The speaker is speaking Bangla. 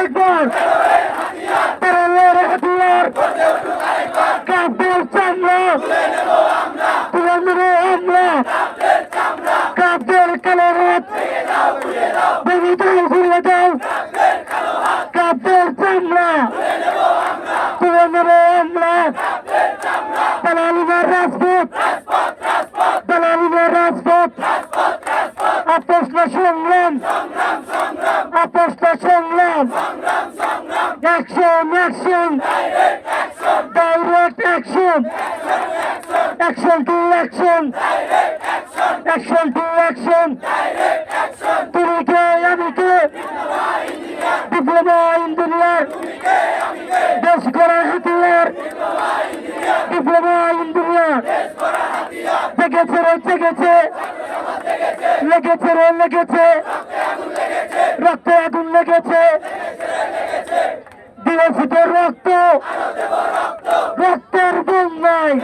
আরেকবার তারালের হাতিয়ার। কাপড় চামড়া। তুলে নেব আমরা কাপড় কালো রাত বেবি দাও ঘুরিয়ে দাও। কাপড় চামড়া। তুলে নেব আমরা দালালিমার রাজপথ। দালালিমার রাজপথ। আপোষটা সংগ্রাম Action, action. Direct action. Direct action. Action to action. Direct action. Action to action. Direct action. Tunike, Amike. Diploma indiler. Deş kora hatiler. Diploma indiler. Tekete, tekete. Lekete, lekete. Rakte agun lekete. Rakte agun lekete. দিয়েছে রক্ত রক্তের বন্যায়